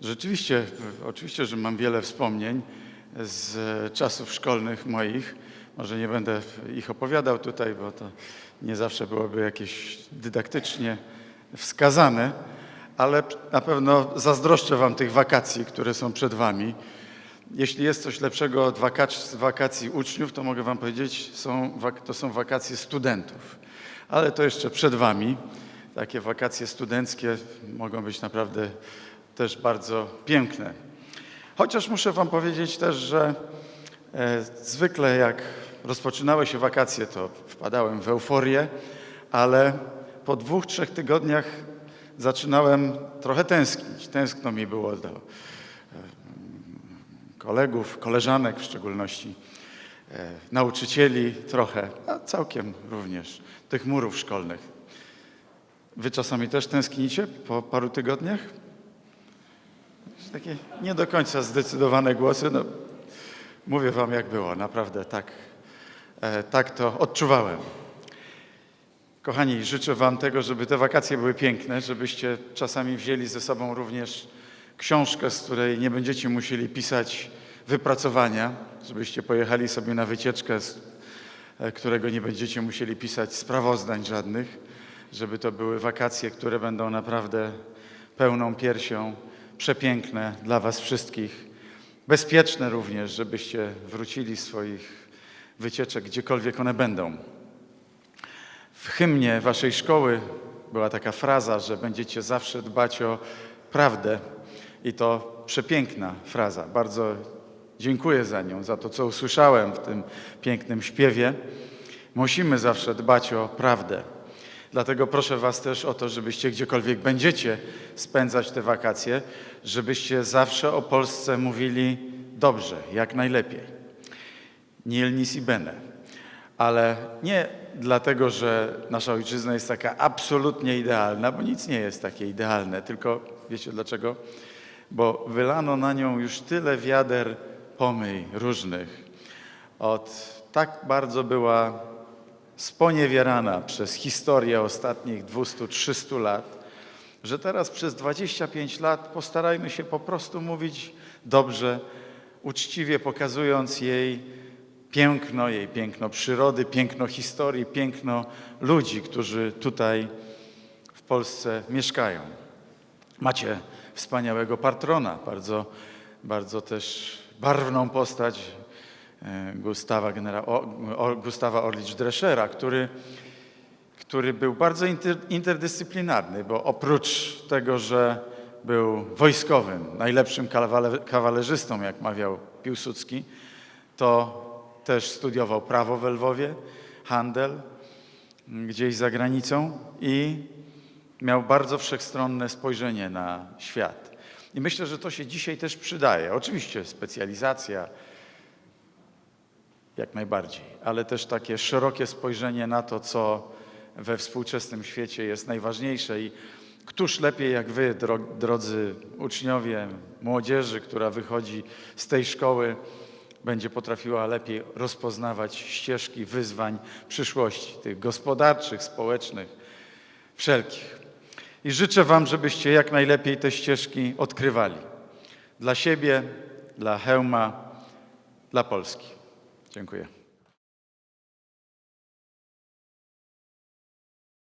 Rzeczywiście, oczywiście, że mam wiele wspomnień z czasów szkolnych moich. Może nie będę ich opowiadał tutaj, bo to nie zawsze byłoby jakieś dydaktycznie wskazane, ale na pewno zazdroszczę Wam tych wakacji, które są przed Wami. Jeśli jest coś lepszego od wakac- wakacji uczniów, to mogę Wam powiedzieć, są, to są wakacje studentów. Ale to jeszcze przed Wami. Takie wakacje studenckie mogą być naprawdę też bardzo piękne. Chociaż muszę Wam powiedzieć też, że e, zwykle jak rozpoczynały się wakacje, to wpadałem w euforię, ale po dwóch, trzech tygodniach zaczynałem trochę tęsknić. Tęskno mi było do e, kolegów, koleżanek w szczególności, e, nauczycieli trochę, a całkiem również tych murów szkolnych. Wy czasami też tęsknicie po paru tygodniach? Takie nie do końca zdecydowane głosy. No, mówię wam jak było, naprawdę tak, e, tak to odczuwałem. Kochani, życzę wam tego, żeby te wakacje były piękne, żebyście czasami wzięli ze sobą również książkę, z której nie będziecie musieli pisać wypracowania, żebyście pojechali sobie na wycieczkę, z e, którego nie będziecie musieli pisać sprawozdań żadnych, żeby to były wakacje, które będą naprawdę pełną piersią, przepiękne dla Was wszystkich, bezpieczne również, żebyście wrócili swoich wycieczek, gdziekolwiek one będą. W hymnie Waszej szkoły była taka fraza, że będziecie zawsze dbać o prawdę i to przepiękna fraza. Bardzo dziękuję za nią, za to, co usłyszałem w tym pięknym śpiewie. Musimy zawsze dbać o prawdę. Dlatego proszę Was też o to, żebyście gdziekolwiek będziecie spędzać te wakacje, żebyście zawsze o Polsce mówili dobrze, jak najlepiej. Nil nis i bene. Ale nie dlatego, że nasza ojczyzna jest taka absolutnie idealna, bo nic nie jest takie idealne, tylko wiecie dlaczego? Bo wylano na nią już tyle wiader pomyj różnych. Od tak bardzo była sponiewierana przez historię ostatnich 200-300 lat, że teraz przez 25 lat postarajmy się po prostu mówić dobrze, uczciwie pokazując jej piękno, jej piękno przyrody, piękno historii, piękno ludzi, którzy tutaj w Polsce mieszkają. Macie wspaniałego patrona, bardzo, bardzo też barwną postać Gustawa, genera- Gustawa Orlicz-Dreschera, który, który był bardzo inter, interdyscyplinarny, bo oprócz tego, że był wojskowym, najlepszym kawale, kawalerzystą, jak mawiał Piłsudski, to też studiował prawo w Lwowie, handel gdzieś za granicą i miał bardzo wszechstronne spojrzenie na świat. I myślę, że to się dzisiaj też przydaje. Oczywiście specjalizacja jak najbardziej, ale też takie szerokie spojrzenie na to, co we współczesnym świecie jest najważniejsze i któż lepiej jak wy, dro- drodzy uczniowie, młodzieży, która wychodzi z tej szkoły, będzie potrafiła lepiej rozpoznawać ścieżki wyzwań przyszłości, tych gospodarczych, społecznych, wszelkich. I życzę Wam, żebyście jak najlepiej te ścieżki odkrywali. Dla siebie, dla Hełma, dla Polski. Dziękuję.